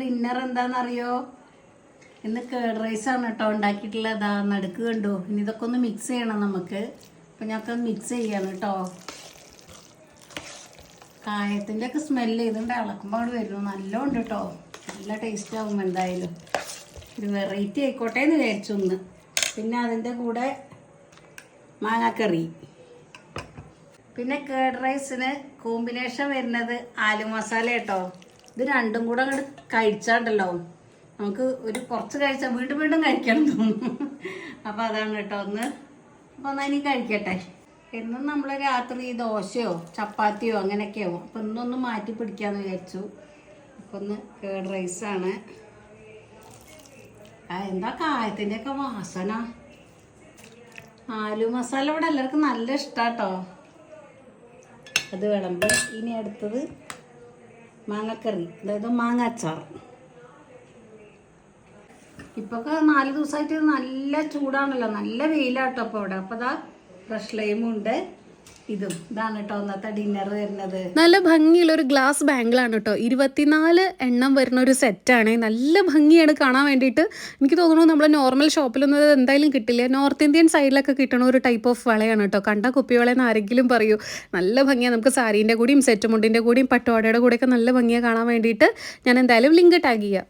Dinner എന്താണെന്നറിയോ ഇന്ന് കേഡ് rice ആണ് കേട്ടോ ഉണ്ടാക്കിയിട്ടുള്ളത്. അതാ നടുക്ക് കണ്ടു. ഇനി ഇതൊക്കെ ഒന്ന് മിക്സ് ചെയ്യണം നമുക്ക്. അപ്പം ഞങ്ങൾക്ക് മിക്സ് ചെയ്യാണ് കേട്ടോ കായത്തിന്റെ ഒക്കെ സ്മെല്ല് ചെയ്തുകൊണ്ട് ഇളക്കുമ്പോൾ അവിടെ വരുന്നു. നല്ലോണ്ട് കേട്ടോ നല്ല ടേസ്റ്റ് ആവും എന്തായാലും. ഒരു വെറൈറ്റി ആയിക്കോട്ടെ എന്ന് വിചാരിച്ചു ഒന്ന് പിന്നെ അതിന്റെ കൂടെ മാങ്ങാക്കറി. പിന്നെ കേഡ് റൈസിന് കോമ്പിനേഷൻ വരുന്നത് ആലു മസാല കേട്ടോ ഇത് രണ്ടും കൂടെ അങ്ങോട്ട് കഴിച്ചാണ്ടല്ലോ. നമുക്ക് ഒരു കുറച്ച് കഴിച്ചാൽ വീണ്ടും വീണ്ടും കഴിക്കണം തോന്നും അപ്പോൾ അതാണ് കേട്ടോ ഒന്ന്. അപ്പോൾ എന്നാൽ ഇനി കഴിക്കട്ടെ. എന്നും നമ്മൾ രാത്രി ദോശയോ ചപ്പാത്തിയോ അങ്ങനെയൊക്കെയോ. അപ്പോൾ ഇന്നൊന്ന് മാറ്റി പിടിക്കാമെന്ന് വിചാരിച്ചു. അപ്പോൾ ഒന്ന് കേഡ് റൈസാണ്. എന്താ കായത്തിന്റെ ഒക്കെ വാസന? ആലു മസാല ഇവിടെ എല്ലാവർക്കും നല്ല ഇഷ്ടാട്ടോ. അത് വിളമ്പ് ഇനി അടുത്തത് മാങ്ങക്കറി അതായത് മാങ്ങ അച്ചാർ. ഇപ്പൊക്കെ നാല് ദിവസമായിട്ട് നല്ല ചൂടാണല്ലോ നല്ല വെയിലാട്ടോ അപ്പോൾ ഇവിടെ അപ്പോൾ അതാ ഫ്രഷ് ലൈമും ഉണ്ട്. ഇതും. ഇതാണ് ഡിന്നർ വരുന്നത്. നല്ല ഭംഗിയുള്ള ഒരു ഗ്ലാസ് ബാങ്കിളാണ് കേട്ടോ ഇരുപത്തിനാല് എണ്ണം വരുന്ന ഒരു സെറ്റാണ് നല്ല ഭംഗിയാണ് കാണാൻ വേണ്ടിയിട്ട്. എനിക്ക് തോന്നുന്നു നമ്മൾ നോർമൽ ഷോപ്പിലൊന്നും എന്തായാലും കിട്ടില്ല. നോർത്ത് ഇന്ത്യൻ സൈഡിലൊക്കെ കിട്ടണ ഒരു ടൈപ്പ് ഓഫ് വളയാണ് കേട്ടോ കണ്ട കുപ്പി കുപ്പിവളയെന്ന് ആരെങ്കിലും പറയൂ. നല്ല ഭംഗിയാണ് നമുക്ക് സാരീന്റെ കൂടിയും സെറ്റ് മുണ്ടിന്റെ കൂടിയും പട്ടുവാടയുടെ കൂടെയൊക്കെ നല്ല ഭംഗിയാണ് കാണാൻ വേണ്ടിയിട്ട്. ഞാൻ എന്തായാലും ലിങ്ക് ടാഗ് ചെയ്യാം.